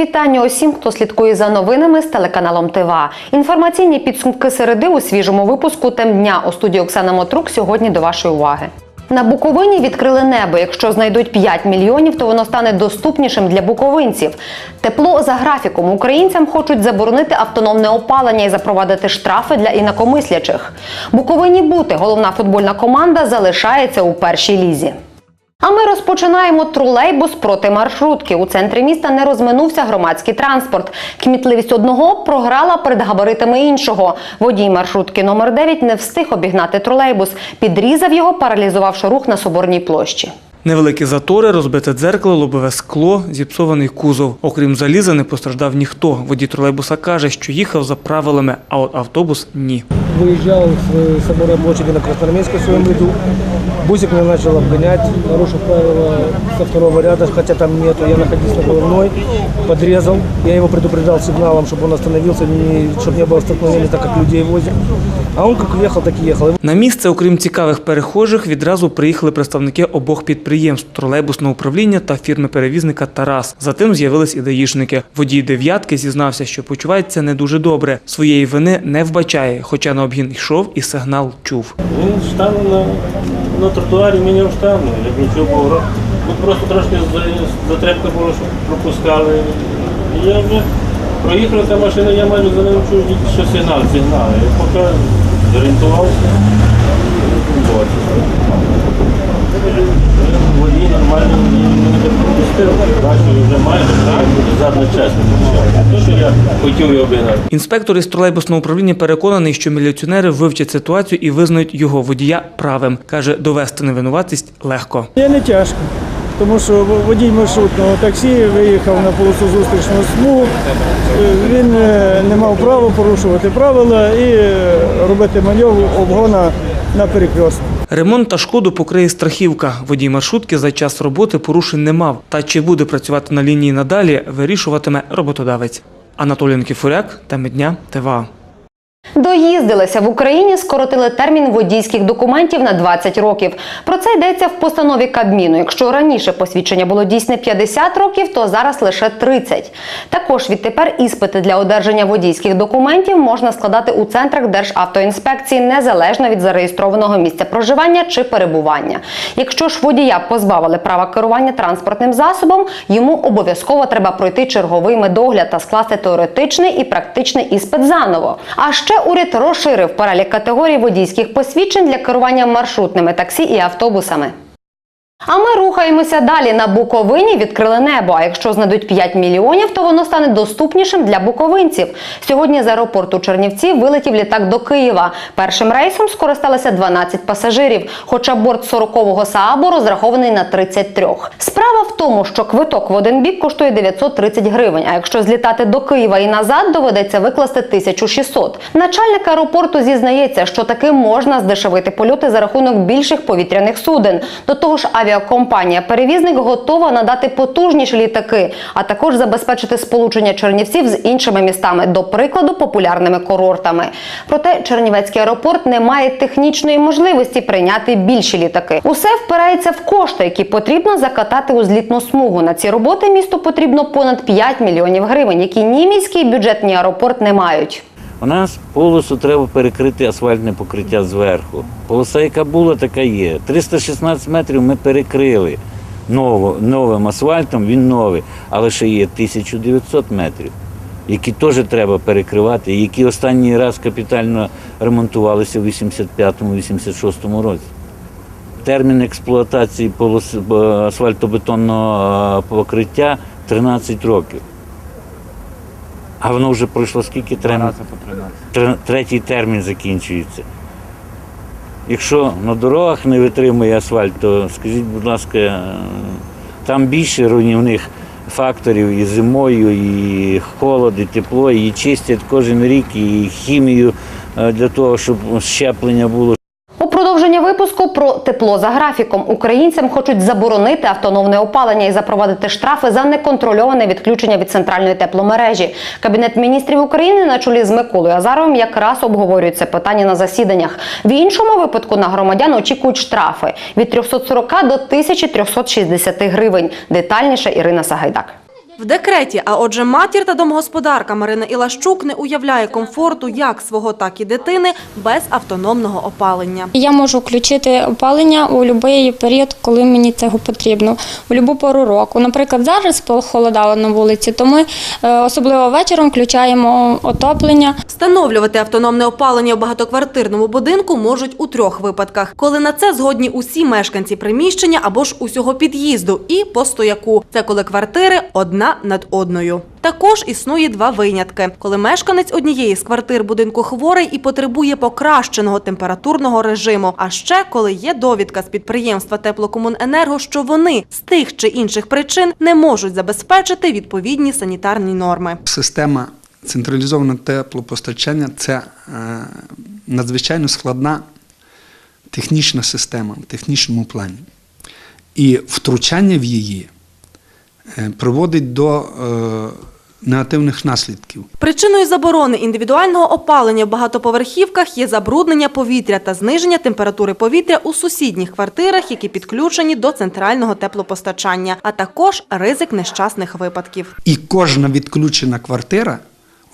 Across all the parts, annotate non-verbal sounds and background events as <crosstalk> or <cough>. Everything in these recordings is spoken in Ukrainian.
Вітання усім, хто слідкує за новинами з телеканалом ТВА. Інформаційні підсумки середи у свіжому випуску тем дня у студії Оксана Мотрук сьогодні до вашої уваги. На Буковині відкрили небо. Якщо знайдуть 5 мільйонів, то воно стане доступнішим для буковинців. Тепло за графіком. Українцям хочуть заборонити автономне опалення і запровадити штрафи для інакомислячих. Буковині бути головна футбольна команда залишається у першій лізі. А ми розпочинаємо тролейбус проти маршрутки. У центрі міста не розминувся громадський транспорт. Кмітливість одного програла перед габаритами іншого. Водій маршрутки номер 9 не встиг обігнати тролейбус, підрізав його, паралізувавши рух на соборній площі. Невеликі затори, розбите дзеркало, лобове скло, зіпсований кузов. Окрім заліза, не постраждав ніхто. Водій тролейбуса каже, що їхав за правилами, а от автобус ні. Выезжал с собора площади на Красноармейской в своем ряду. Бусик меня начал обгонять, нарушив правила со второго ряда, хотя там нету. Я находился на головной, подрезал. Я его предупреждал сигналом, чтобы он остановился, чтобы не было столкновения, так как людей возят. А он как ехал, так и ехал. На місце, окрім цікавих перехожих, відразу приїхали представники обох підприємств тролейбусного управління та фірми-перевізника Тарас. Затим з'явились і даїшники. Водій дев'ятки зізнався, що почувається не дуже добре. Своєї вини не вбачає, хоча на обгін йшов і сигнал чув. Він став на, на тротуарі, мені вштовхнув, я включив поворот. Тут просто трошки за- затрепка було, що пропускали. Я вже проїхала та машина, я майже за ним чув, що сигнал, сигнал. Я поки зорієнтувався. Бачу, вже майже задна що я хотів його обігнати. Інспектор із тролейбусного управління переконаний, що міліціонери вивчать ситуацію і визнають його водія правим. каже, довести невинуватість легко. Я не тяжко, тому що водій маршрутного таксі виїхав на полосу зустрічного смугу. Е, Він е, не мав права порушувати правила і е, робити маневр обгона на перекрестку. Ремонт та шкоду покриє страхівка. Водій маршрутки за час роботи порушень не мав. Та чи буде працювати на лінії надалі, вирішуватиме роботодавець. Анатолій Никифоряк, теми дня, ТВА. Доїздилися в Україні, скоротили термін водійських документів на 20 років. Про це йдеться в постанові Кабміну. Якщо раніше посвідчення було дійсне 50 років, то зараз лише 30. Також відтепер іспити для одержання водійських документів можна складати у центрах Державтоінспекції незалежно від зареєстрованого місця проживання чи перебування. Якщо ж водія позбавили права керування транспортним засобом, йому обов'язково треба пройти черговий медогляд та скласти теоретичний і практичний іспит заново. А ще уряд розширив перелік категорій водійських посвідчень для керування маршрутними таксі і автобусами. А ми рухаємося далі. На Буковині відкрили небо. А якщо знайдуть 5 мільйонів, то воно стане доступнішим для буковинців. Сьогодні з аеропорту Чернівці вилетів літак до Києва. Першим рейсом скористалися 12 пасажирів, хоча борт 40-го Саабу розрахований на 33. Справа в тому, що квиток в один бік коштує 930 гривень. А якщо злітати до Києва і назад, доведеться викласти 1600. Начальник аеропорту зізнається, що таки можна здешевити польоти за рахунок більших повітряних суден. До того ж, авіакомпанія-перевізник готова надати потужніші літаки, а також забезпечити сполучення чернівців з іншими містами, до прикладу, популярними курортами. Проте Чернівецький аеропорт не має технічної можливості прийняти більші літаки. Усе впирається в кошти, які потрібно закатати у злітну смугу. На ці роботи місту потрібно понад 5 мільйонів гривень, які ні міський бюджет, ні аеропорт не мають. У нас полосу треба перекрити асфальтне покриття зверху. Полоса, яка була, така є. 316 метрів ми перекрили новим асфальтом, він новий, але ще є 1900 метрів, які теж треба перекривати, які останній раз капітально ремонтувалися в 85-86 році. Термін експлуатації асфальтобетонного покриття 13 років. А воно вже пройшло скільки термін? Тр- Третій термін закінчується. Якщо на дорогах не витримує асфальт, то скажіть, будь ласка, е, там більше руйнівних факторів і зимою, і холод, і тепло, і чистять кожен рік, і хімію е, для того, щоб щеплення було. Випуску про тепло за графіком українцям хочуть заборонити автономне опалення і запровадити штрафи за неконтрольоване відключення від центральної тепломережі. Кабінет міністрів України на чолі з Миколою Азаровим якраз обговорюють це питання на засіданнях. В іншому випадку на громадян очікують штрафи від 340 до 1360 гривень. Детальніше Ірина Сагайдак. В декреті, а отже, матір та домогосподарка Марина Ілащук не уявляє комфорту як свого, так і дитини без автономного опалення. Я можу включити опалення у будь-який період, коли мені цього потрібно, у будь-яку пору року. Наприклад, зараз похолодало на вулиці, то ми е, особливо вечором включаємо отоплення. Встановлювати автономне опалення в багатоквартирному будинку можуть у трьох випадках, коли на це згодні усі мешканці приміщення або ж усього під'їзду і по стояку. Це коли квартири одна над одною. Також існує два винятки: коли мешканець однієї з квартир будинку хворий і потребує покращеного температурного режиму. А ще коли є довідка з підприємства Теплокомуненерго, що вони з тих чи інших причин не можуть забезпечити відповідні санітарні норми. Система централізованого теплопостачання це е, надзвичайно складна технічна система в технічному плані. І втручання в її приводить до е, негативних наслідків. Причиною заборони індивідуального опалення в багатоповерхівках є забруднення повітря та зниження температури повітря у сусідніх квартирах, які підключені до центрального теплопостачання, а також ризик нещасних випадків. І кожна відключена квартира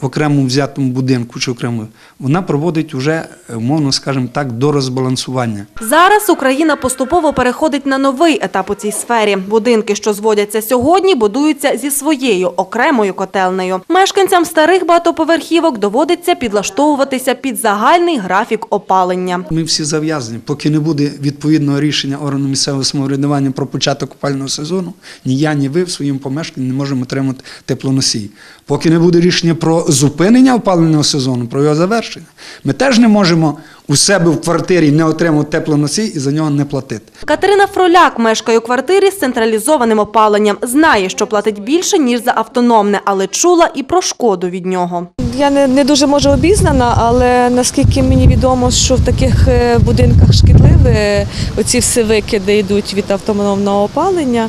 в окремому взятому будинку чи окремо, вона проводить уже, умовно скажімо так, до розбалансування. Зараз Україна поступово переходить на новий етап у цій сфері. Будинки, що зводяться сьогодні, будуються зі своєю окремою котельнею. Мешканцям старих багатоповерхівок доводиться підлаштовуватися під загальний графік опалення. Ми всі зав'язані. Поки не буде відповідного рішення органу місцевого самоврядування про початок опального сезону, ні я, ні ви в своєму помешканні не можемо отримати теплоносії. Поки не буде рішення про зупинення опалювального сезону, про його завершення, ми теж не можемо у себе в квартирі не отримати теплоносій і за нього не платити. Катерина Фроляк мешкає у квартирі з централізованим опаленням. Знає, що платить більше, ніж за автономне, але чула і про шкоду від нього. Я не, не дуже може обізнана, але наскільки мені відомо, що в таких е, будинках шкідливі оці всі викиди йдуть від автономного опалення.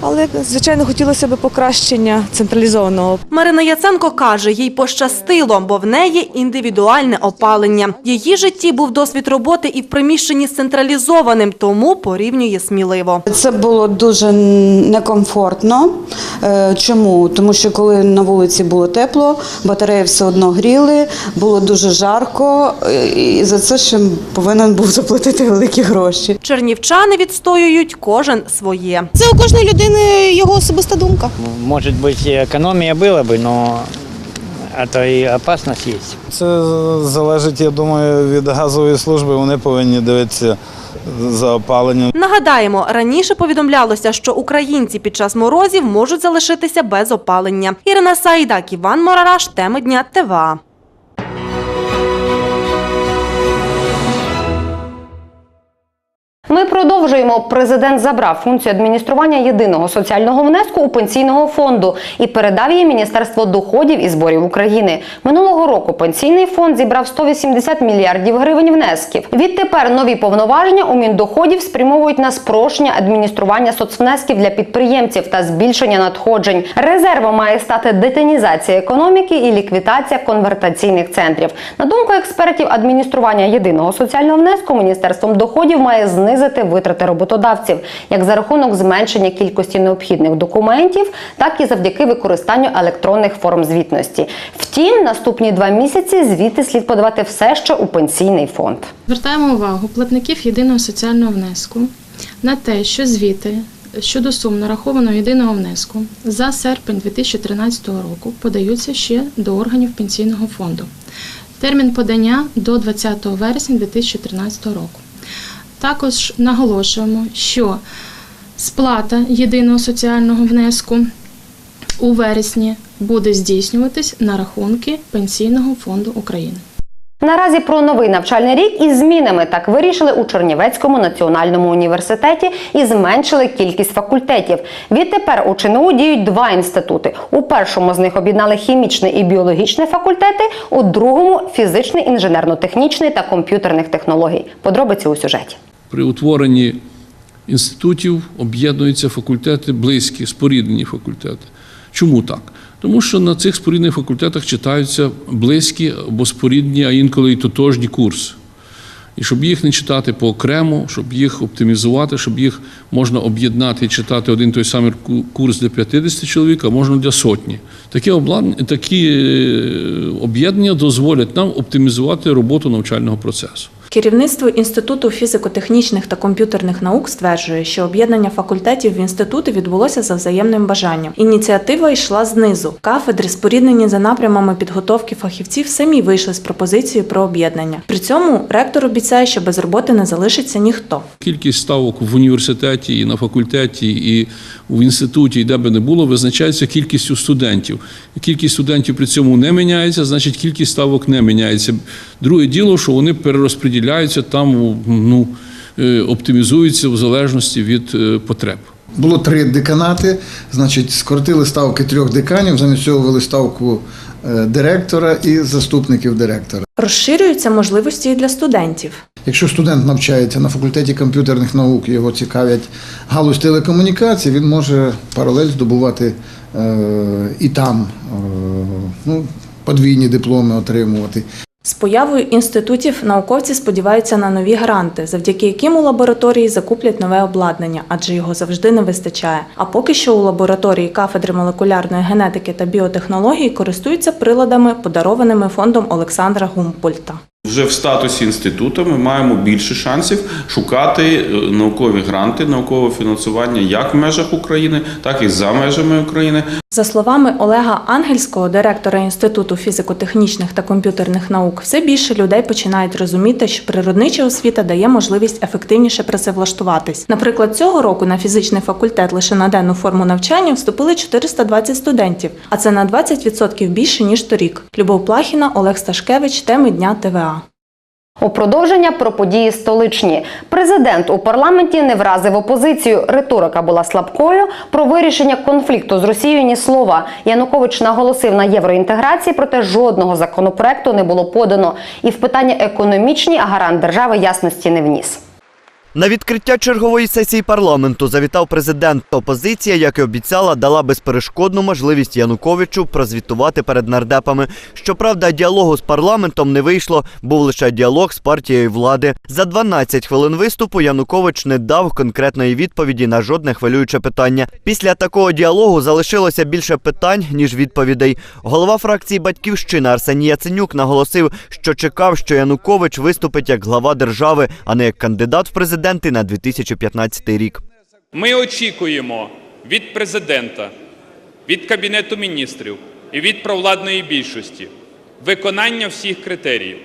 Але, звичайно, хотілося б покращення централізованого Марина Яценко каже, їй пощастило, бо в неї індивідуальне опалення. Її житті був досвід роботи і в приміщенні з централізованим, тому порівнює сміливо. Це було дуже некомфортно. Е, Чому? Тому що коли на вулиці було тепло, батареї все одно гріли, було дуже жарко, е, і за це ще повинен був заплатити великі гроші. Чернівчани відстоюють кожен своє. Це у кожної людини його особиста думка. Может быть, и экономия была бы, но это и опасность есть. Це залежить, я думаю, від газової служби. Вони повинні дивитися за опаленням. Нагадаємо, раніше повідомлялося, що українці під час морозів можуть залишитися без опалення. Ірина Саїдак, Іван Морараш, теми дня ТВА. Ми продовжуємо. Президент забрав функцію адміністрування єдиного соціального внеску у пенсійного фонду і передав її Міністерство доходів і зборів України. Минулого року пенсійний фонд зібрав 180 мільярдів гривень внесків. Відтепер нові повноваження у Міндоходів спрямовують на спрощення адміністрування соцвнесків для підприємців та збільшення надходжень. Резервом має стати детинізація економіки і ліквідація конвертаційних центрів. На думку експертів, адміністрування єдиного соціального внеску міністерством доходів має знизити витрати роботодавців як за рахунок зменшення кількості необхідних документів, так і завдяки використанню електронних форм звітності. Втім, наступні два місяці звіти слід подавати все ще у пенсійний фонд. Звертаємо увагу платників єдиного соціального внеску на те, що звіти щодо сум нарахованого єдиного внеску за серпень 2013 року подаються ще до органів пенсійного фонду. Термін подання до 20 вересня 2013 року. Також наголошуємо, що сплата єдиного соціального внеску у вересні буде здійснюватись на рахунки Пенсійного фонду України. Наразі про новий навчальний рік із змінами так вирішили у Чернівецькому національному університеті і зменшили кількість факультетів. Відтепер у ЧНУ діють два інститути. У першому з них об'єднали хімічний і біологічний факультети, у другому фізичний, інженерно-технічний та комп'ютерних технологій. Подробиці у сюжеті. При утворенні інститутів об'єднуються факультети близькі, споріднені факультети. Чому так? Тому що на цих споріднених факультетах читаються близькі або спорідні, а інколи і тотожні курси. І щоб їх не читати поокремо, щоб їх оптимізувати, щоб їх можна об'єднати і читати один той самий курс для 50 чоловік, а можна для сотні. Такі, такі е, об'єднання дозволять нам оптимізувати роботу навчального процесу. Керівництво Інституту фізико-технічних та комп'ютерних наук стверджує, що об'єднання факультетів в інститути відбулося за взаємним бажанням. Ініціатива йшла знизу. Кафедри, споріднені за напрямами підготовки фахівців, самі вийшли з пропозицією про об'єднання. При цьому ректор обіцяє, що без роботи не залишиться ніхто. Кількість ставок в університеті, і на факультеті, і в інституті, і де би не було, визначається кількістю студентів. Кількість студентів при цьому не міняється, значить кількість ставок не міняється. Друге діло, що вони перерозподіляються там, ну, е, оптимізуються в залежності від е, потреб. Було три деканати, значить, скоротили ставки трьох деканів, замість цього ввели ставку е, директора і заступників директора. Розширюються можливості і для студентів. Якщо студент навчається на факультеті комп'ютерних наук, його цікавять галузь телекомунікацій, він може паралель здобувати е, і там е, ну, подвійні дипломи отримувати. З появою інститутів науковці сподіваються на нові гранти, завдяки яким у лабораторії закуплять нове обладнання, адже його завжди не вистачає. А поки що у лабораторії кафедри молекулярної генетики та біотехнології користуються приладами, подарованими фондом Олександра Гумпольта. Вже в статусі інституту ми маємо більше шансів шукати е, наукові гранти, наукове фінансування як в межах України, так і за межами України. За словами Олега Ангельського, директора Інституту фізико-технічних та комп'ютерних наук, все більше людей починають розуміти, що природнича освіта дає можливість ефективніше працевлаштуватись. Наприклад, цього року на фізичний факультет лише на денну форму навчання вступили 420 студентів, а це на 20% більше ніж торік. Любов Плахіна, Олег Сташкевич, теми дня ТВА. У продовження про події столичні. Президент у парламенті не вразив опозицію. Риторика була слабкою. Про вирішення конфлікту з Росією ні слова. Янукович наголосив на євроінтеграції, проте жодного законопроекту не було подано. І в питання економічні гарант держави ясності не вніс. На відкриття чергової сесії парламенту завітав президент. Опозиція, як і обіцяла, дала безперешкодну можливість Януковичу прозвітувати перед нардепами. Щоправда, діалогу з парламентом не вийшло, був лише діалог з партією влади. За 12 хвилин виступу Янукович не дав конкретної відповіді на жодне хвилююче питання. Після такого діалогу залишилося більше питань ніж відповідей. Голова фракції Батьківщина Арсеній Яценюк наголосив, що чекав, що Янукович виступить як глава держави, а не як кандидат в президенти на 2015 рік. Ми очікуємо від президента, від Кабінету міністрів і від провладної більшості виконання всіх критеріїв.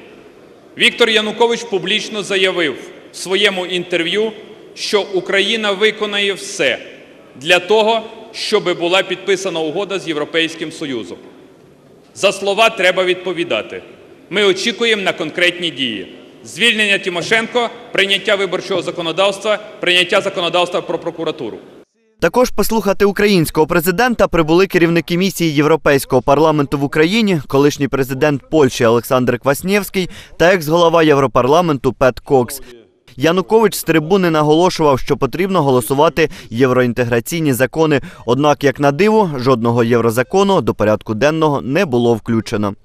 Віктор Янукович публічно заявив в своєму інтерв'ю, що Україна виконає все для того, щоб була підписана угода з Європейським Союзом. За слова треба відповідати. Ми очікуємо на конкретні дії. Звільнення Тимошенко, прийняття виборчого законодавства, прийняття законодавства про прокуратуру. Також послухати українського президента прибули керівники місії Європейського парламенту в Україні, колишній президент Польщі Олександр Кваснєвський та екс-голова Європарламенту Пет Кокс. Янукович з трибуни наголошував, що потрібно голосувати євроінтеграційні закони. Однак, як на диво, жодного єврозакону до порядку денного не було включено.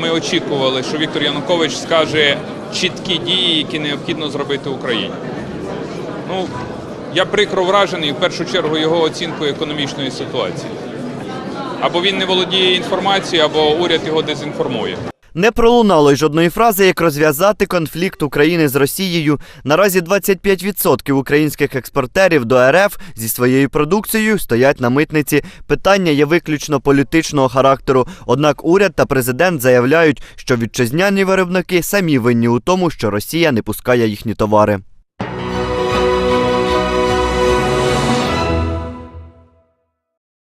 Ми очікували, що Віктор Янукович скаже чіткі дії, які необхідно зробити Україні. Ну, я прикро вражений в першу чергу його оцінкою економічної ситуації. Або він не володіє інформацією, або уряд його дезінформує. Не пролунало й жодної фрази, як розв'язати конфлікт України з Росією. Наразі 25% українських експортерів до РФ зі своєю продукцією стоять на митниці. Питання є виключно політичного характеру. Однак уряд та президент заявляють, що вітчизняні виробники самі винні у тому, що Росія не пускає їхні товари.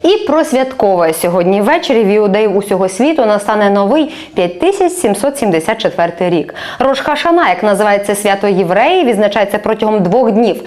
І про святкове сьогодні ввечері в іудеїв усього світу настане новий 5774 рік. Рош Хашана, як називається свято євреї, відзначається протягом двох днів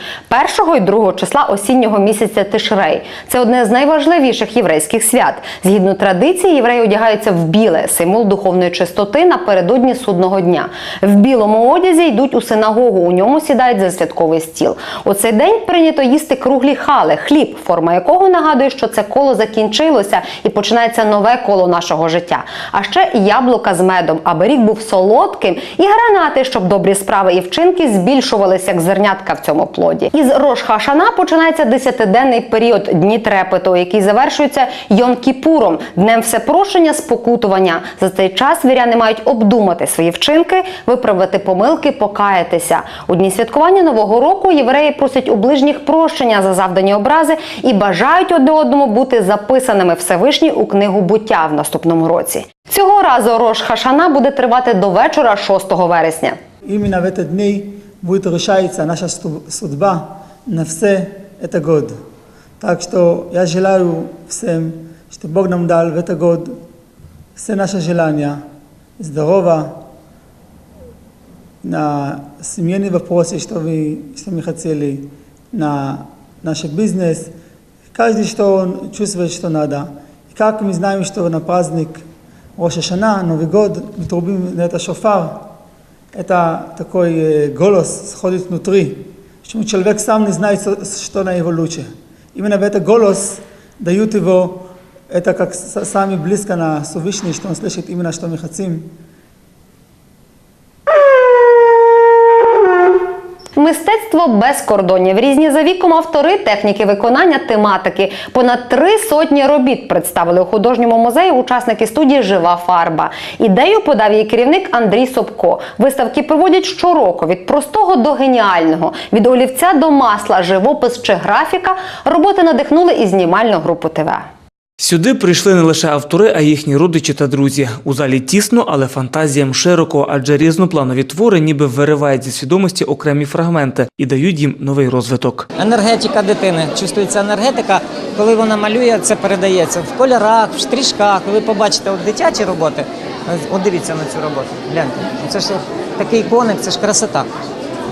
1 і 2 числа осіннього місяця Тишрей. Це одне з найважливіших єврейських свят. Згідно традиції, євреї одягаються в біле, символ духовної чистоти напередодні судного дня. В білому одязі йдуть у синагогу. У ньому сідають за святковий стіл. У цей день прийнято їсти круглі хали, хліб, форма якого нагадує, що це коло коло закінчилося і починається нове коло нашого життя. А ще яблука з медом, аби рік був солодким, і гранати, щоб добрі справи і вчинки збільшувалися як зернятка в цьому плоді. Із Рош Хашана починається десятиденний період дні трепету, який завершується Йом Кіпуром, днем всепрошення, спокутування. За цей час віряни мають обдумати свої вчинки, виправити помилки, покаятися. У дні святкування нового року євреї просять у ближніх прощення за завдані образи і бажають одне одному бути записаними Всевишній у книгу буття в наступному році. Цього разу Рош Хашана буде тривати до вечора 6 вересня. Именно в этот дни будет решаться наша сту- судьба на все это год. Так что я желаю всем, что Бог нам дал в этот год все наши желания, здорово, на семейные вопросы, что, вы, что мы хотели, на наш бизнес. Каждый, что он чувствует, что надо. И как мы знаем, что на праздник Роша Шана, Новый год, мы трубим на это шофар, это такой э, голос сходит внутри, что человек сам не знает, что- что на его лучше. Именно в этот голос дают его, это как с- сами близко на Всевышний, что он слышит именно, что мы хотим. Мистецтво без кордонів. Різні за віком автори, техніки виконання, тематики. Понад три сотні робіт представили у художньому музеї учасники студії Жива фарба. Ідею подав її керівник Андрій Собко. Виставки проводять щороку від простого до геніального, від олівця до масла, живопис чи графіка. Роботи надихнули і знімальну групу ТВ. Сюди прийшли не лише автори, а їхні родичі та друзі. У залі тісно, але фантазіям широко, адже різнопланові твори ніби виривають зі свідомості окремі фрагменти і дають їм новий розвиток. Енергетика дитини. Чувствується енергетика, коли вона малює, це передається в кольорах, в стрічках. Ви побачите от дитячі роботи. От дивіться на цю роботу. Гляньте. Це ж такий коник, це ж красота.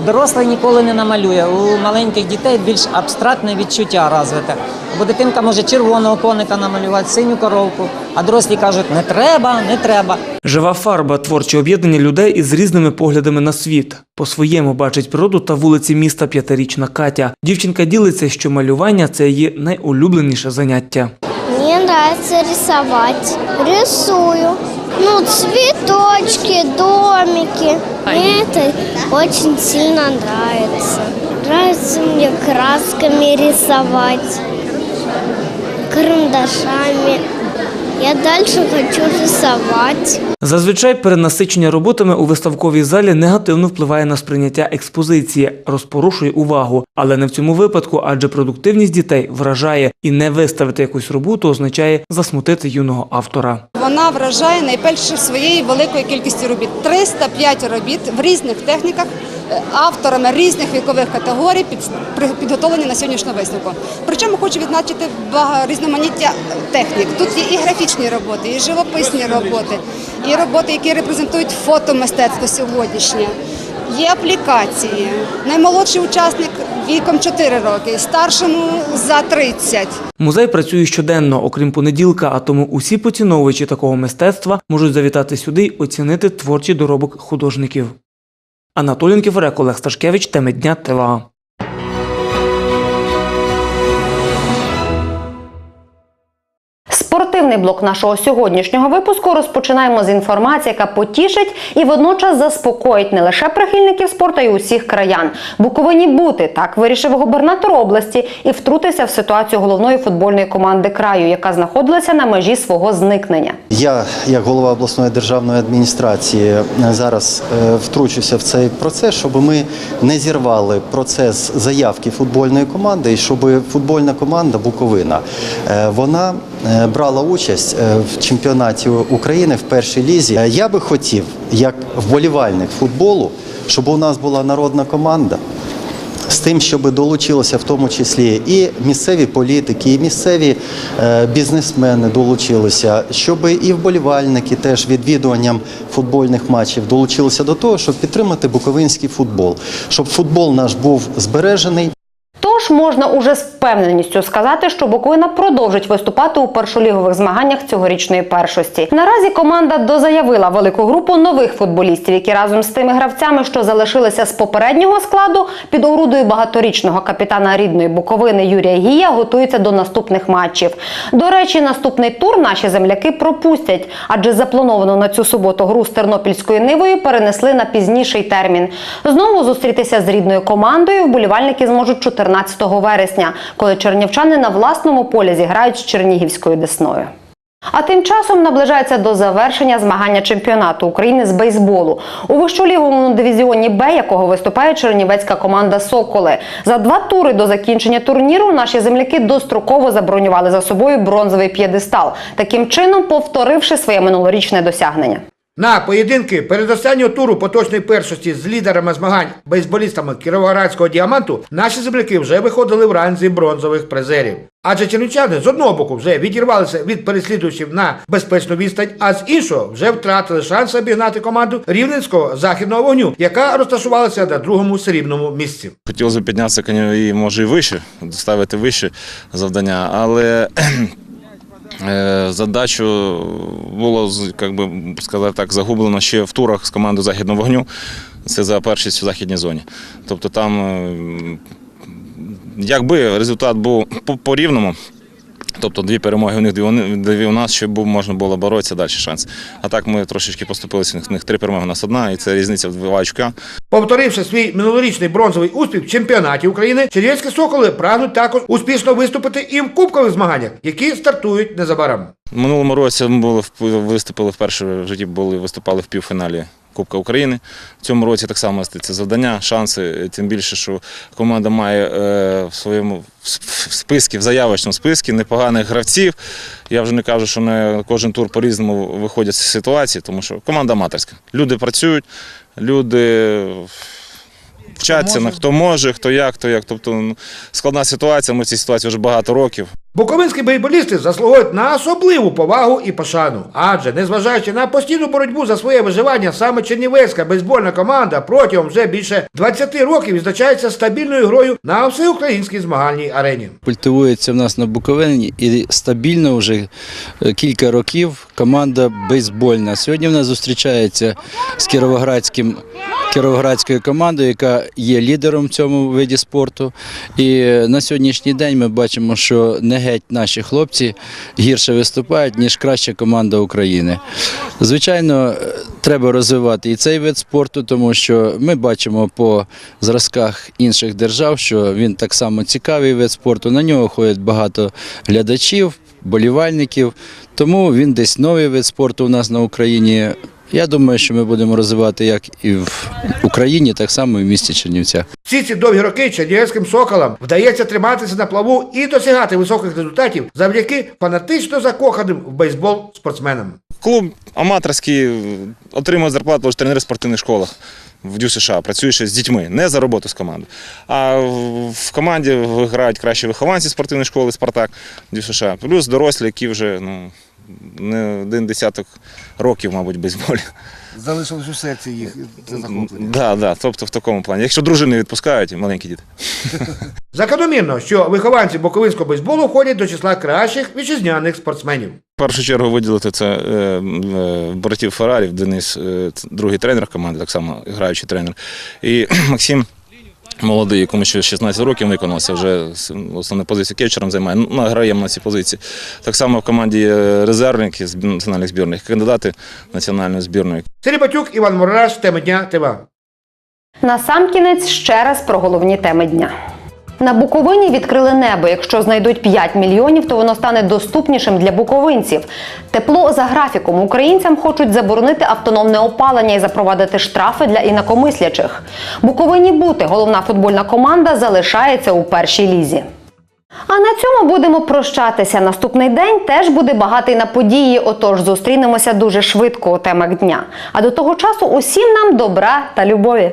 Дорослий ніколи не намалює. У маленьких дітей більш абстрактне відчуття розвите. Бо дитинка може червоного коника намалювати, синю коровку, а дорослі кажуть, не треба, не треба. Жива фарба творче об'єднання людей із різними поглядами на світ. По-своєму бачить природу та вулиці міста п'ятирічна Катя. Дівчинка ділиться, що малювання це її найулюбленіше заняття. Мне нравится рисовать. Рисую. Ну, цветочки, домики. Мне это очень сильно нравится. Нравится мне красками рисовать, карандашами. Я дальше хочу рисовать. Зазвичай перенасичення роботами у виставковій залі негативно впливає на сприйняття експозиції, розпорушує увагу. Але не в цьому випадку, адже продуктивність дітей вражає і не виставити якусь роботу означає засмутити юного автора. Вона вражає найперше своєю великою кількістю робіт. 305 робіт в різних техніках авторами різних вікових категорій під, підготовлені на сьогоднішню виставку. Причому хочу відзначити різноманіття технік. Тут є і графічні роботи, і живописні роботи, і роботи, які репрезентують фотомистецтво сьогоднішнє. Є аплікації. Наймолодший учасник віком 4 роки, старшому за 30. Музей працює щоденно, окрім понеділка, а тому усі поціновувачі такого мистецтва можуть завітати сюди й оцінити творчий доробок художників. Анатолій Кіферек, Олег Сташкевич, теми дня ТВА. Спортивний блок нашого сьогоднішнього випуску розпочинаємо з інформації, яка потішить і водночас заспокоїть не лише прихильників спорту, а й усіх краян. Буковині бути так вирішив губернатор області і втрутився в ситуацію головної футбольної команди краю, яка знаходилася на межі свого зникнення. Я, як голова обласної державної адміністрації, зараз е, втручуся в цей процес, щоб ми не зірвали процес заявки футбольної команди, і щоб футбольна команда Буковина е, вона брала участь е, в чемпіонаті України в першій лізі. Е, Я би хотів, як вболівальник футболу, щоб у нас була народна команда з тим, щоб долучилося в тому числі і місцеві політики, і місцеві е, бізнесмени долучилися, щоб і вболівальники теж відвідуванням футбольних матчів долучилися до того, щоб підтримати буковинський футбол, щоб футбол наш був збережений. Можна уже з впевненістю сказати, що Буковина продовжить виступати у першолігових змаганнях цьогорічної першості. Наразі команда дозаявила велику групу нових футболістів, які разом з тими гравцями, що залишилися з попереднього складу, під орудою багаторічного капітана рідної Буковини Юрія Гія готуються до наступних матчів. До речі, наступний тур наші земляки пропустять, адже заплановану на цю суботу гру з тернопільською нивою перенесли на пізніший термін. Знову зустрітися з рідною командою вболівальники зможуть 14 вересня, коли чернівчани на власному полі зіграють з Чернігівською десною. А тим часом наближається до завершення змагання чемпіонату України з бейсболу у вищоліговому дивізіоні Б, якого виступає чернівецька команда Соколи. За два тури до закінчення турніру наші земляки достроково забронювали за собою бронзовий п'єдестал, таким чином повторивши своє минулорічне досягнення. На поєдинки передостаннього туру поточної першості з лідерами змагань бейсболістами Кіровоградського діаманту наші земляки вже виходили в ранзі бронзових призерів. Адже чернівчани з одного боку вже відірвалися від переслідувачів на безпечну відстань, а з іншого вже втратили шанс обігнати команду рівненського західного вогню, яка розташувалася на другому срібному місці. Хотілося б піднятися і може і вище, ставити вище завдання, але задачу було як би сказати так, загублено ще в турах з командою Західного вогню. Це за першість в західній зоні. Тобто там, е, якби результат був по, по рівному. Тобто дві перемоги у них, дві, у нас, щоб можна було боротися далі шанс. А так ми трошечки поступилися. У них три перемоги, у нас одна, і це різниця в два очка. Повторивши свій минулорічний бронзовий успіх в чемпіонаті України, чернівецькі соколи прагнуть також успішно виступити і в кубкових змаганнях, які стартують незабаром. Минулому році ми були виступили вперше в житті, були виступали в півфіналі Кубка України. В цьому році так само це завдання, шанси. Тим більше, що команда має е, в своєму в списку, в заявочному списку непоганих гравців. Я вже не кажу, що на кожен тур по-різному виходять з ситуації, тому що команда аматорська. Люди працюють, люди. Вчаться на хто може, хто як, хто як. Тобто ну, складна ситуація. Ми в цій ситуації вже багато років. Буковинські бейсболісти заслуговують на особливу повагу і пошану. Адже, незважаючи на постійну боротьбу за своє виживання, саме Чернівецька бейсбольна команда протягом вже більше 20 років відзначається стабільною грою на всеукраїнській змагальній арені. Культивується в нас на Буковині і стабільно вже е, кілька років команда бейсбольна. Сьогодні в нас зустрічається з кіровоградським. Кіровоградською командою, яка є лідером в цьому виді спорту. І на сьогоднішній день ми бачимо, що не геть наші хлопці гірше виступають, ніж краща команда України. Звичайно, е, треба розвивати і цей вид спорту, тому що ми бачимо по зразках інших держав, що він так само цікавий вид спорту. На нього ходять багато глядачів, болівальників. Тому він десь новий вид спорту у нас на Україні. Я думаю, що ми будемо розвивати як і в Україні, так само і в місті Чернівцях. Всі ці довгі роки чернівецьким соколам вдається триматися на плаву і досягати високих результатів завдяки фанатично закоханим в бейсбол спортсменам. Клуб аматорський отримує зарплату лише тренери в спортивних школах в Дю США, працює ще з дітьми, не за роботу з командою. А в- в команді грають кращі вихованці спортивної школи Спартак Дю США, плюс дорослі, які вже ну, не один десяток років, мабуть, бейсболі. Залишилось у серці їх це захоплення. Да, да, тобто в такому плані. Якщо дружини відпускають, маленькі діти. <laughs> Закономірно, що вихованці боковинського бейсболу входять до числа кращих вітчизняних спортсменів. В першу чергу виділити це е, е, братів Феррарів, Денис, е, другий тренер команди, так само граючий тренер. І <clears throat> Максим молодий, якому ще 16 років виконався, вже основну позицію кетчером займає. Ну, граємо на цій позиції. Так само в команді є резервники з національних збірних, кандидати національної збірної. Сергій Батюк, Іван Мураш, теми дня, ТВА. Насамкінець ще раз про головні теми дня. На Буковині відкрили небо. Якщо знайдуть 5 мільйонів, то воно стане доступнішим для буковинців. Тепло за графіком українцям хочуть заборонити автономне опалення і запровадити штрафи для інакомислячих. Буковині бути головна футбольна команда залишається у першій лізі. А на цьому будемо прощатися. Наступний день теж буде багатий на події. Отож, зустрінемося дуже швидко у темах дня. А до того часу усім нам добра та любові.